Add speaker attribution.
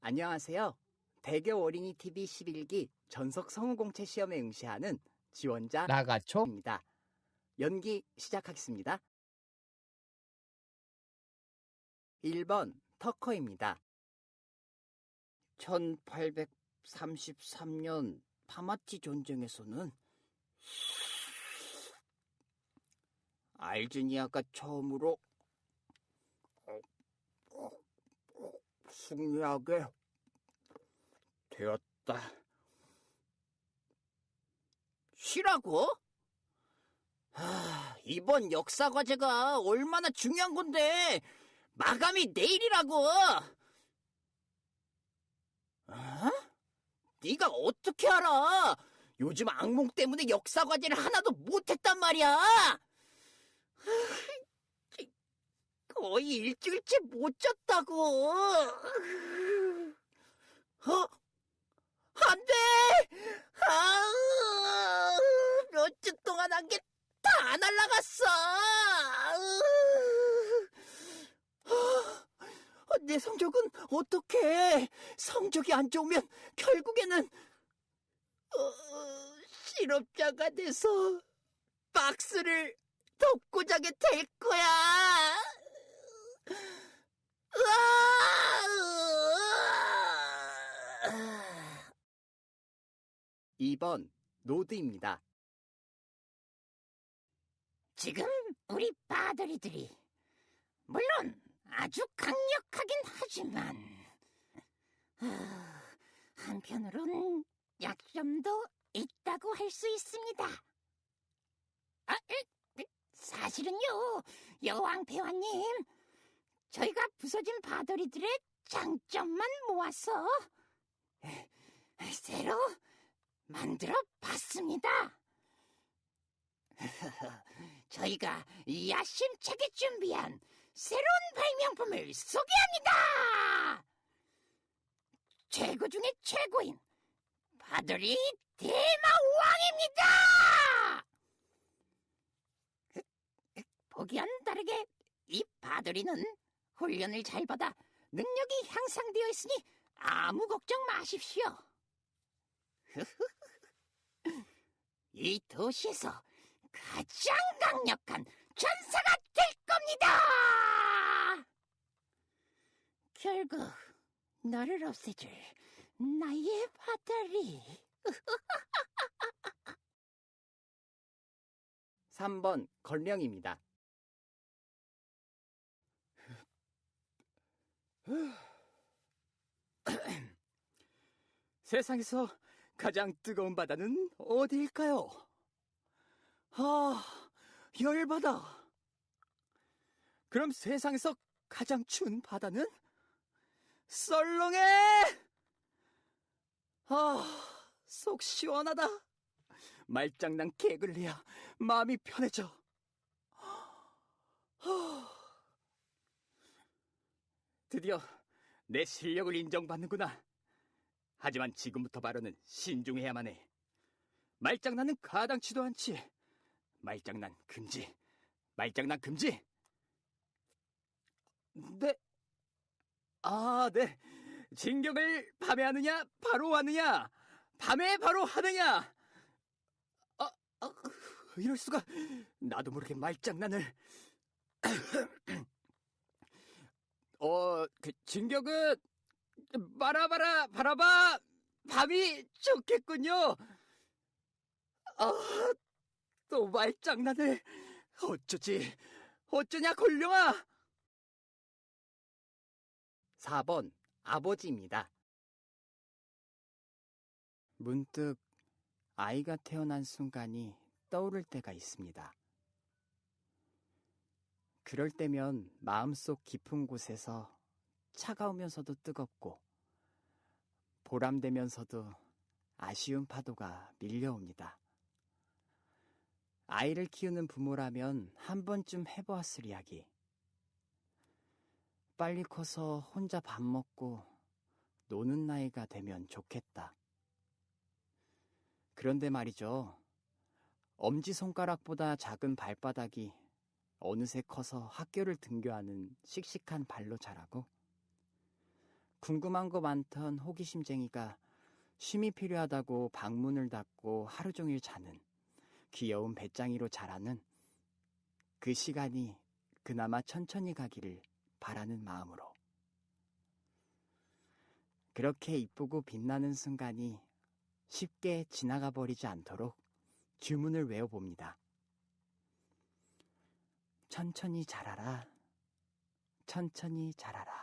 Speaker 1: 안녕하세요. 대교 어린이 TV 11기 전석 성우공채 시험에 응시하는 지원자
Speaker 2: 나가초?
Speaker 1: 입니다. 연기 시작하겠습니다. 1번 터커입니다. 1833년 파마티 전쟁에서는 알제니아가 처음으로 승리하게 되었다. 쉬라고? 아, 이번 역사 과제가 얼마나 중요한 건데 마감이 내일이라고. 어? 네가 어떻게 알아? 요즘 악몽 때문에 역사 과제를 하나도 못했단 말이야. 거의 일주일째 못 잤다고. 어? 안 돼! 아, 몇 주 동안 한 게 다 날라갔어! 아, 내 성적은 어떻게? 성적이 안 좋으면 결국에는 어, 실업자가 돼서 박스를 덮고 자게 될 거야. 으아! 2번 노드입니다.
Speaker 3: 지금 우리 빠들이들이 물론 아주 강력하긴 하지만 아, 한편으론 약점도 있다고 할 수 있습니다. 아, 에, 에, 사실은요, 여왕 배화님, 저희가 부서진 바돌이들의 장점만 모아서 에, 새로 만들어 봤습니다. 저희가 야심차게 준비한 새로운 발명품을 소개합니다. 최고 중에 최고인 바돌이 대마왕입니다. 보기와는 다르게 이 바돌이는 훈련을 잘 받아 능력이 향상되어 있으니 아무 걱정 마십시오. 이 도시에서 가장 강력한 전사가 될 겁니다. 결국 너를 없애줄 나의 바다리.
Speaker 1: 3번 걸령입니다. 세상에서 가장 뜨거운 바다는 어디일까요? 아, 열바다. 그럼 세상에서 가장 추운 바다는 썰렁해! 아, 속 시원하다. 말장난 해야 마음이 편해져. 드디어 내 실력을 인정받는구나. 하지만 지금부터 발언은 신중해야만 해. 말장난은 가당치도 않지. 말장난 금지. 말장난 금지. 네. 아, 네. 진격을 밤에 하느냐, 바로 하느냐, 밤에 바로 하느냐. 아, 아, 이럴 수가. 나도 모르게 말장난을. 어, 그 진격은 바라바라 바라봐 밤이 좋겠군요. 아, 또 말장난을 어쩌지? 어쩌냐 골룡아? 4번 아버지입니다. 문득 아이가 태어난 순간이 떠오를 때가 있습니다. 그럴 때면 마음속 깊은 곳에서 차가우면서도 뜨겁고 보람되면서도 아쉬운 파도가 밀려옵니다. 아이를 키우는 부모라면 한 번쯤 해보았을 이야기. 빨리 커서 혼자 밥 먹고 노는 나이가 되면 좋겠다. 그런데 말이죠. 엄지손가락보다 작은 발바닥이 어느새 커서 학교를 등교하는 씩씩한 발로 자라고 궁금한 거 많던 호기심쟁이가 쉼이 필요하다고 방문을 닫고 하루 종일 자는 귀여운 배짱이로 자라는 그 시간이 그나마 천천히 가기를 바라는 마음으로 그렇게 이쁘고 빛나는 순간이 쉽게 지나가 버리지 않도록 주문을 외워봅니다. 천천히 자라라. 천천히 자라라.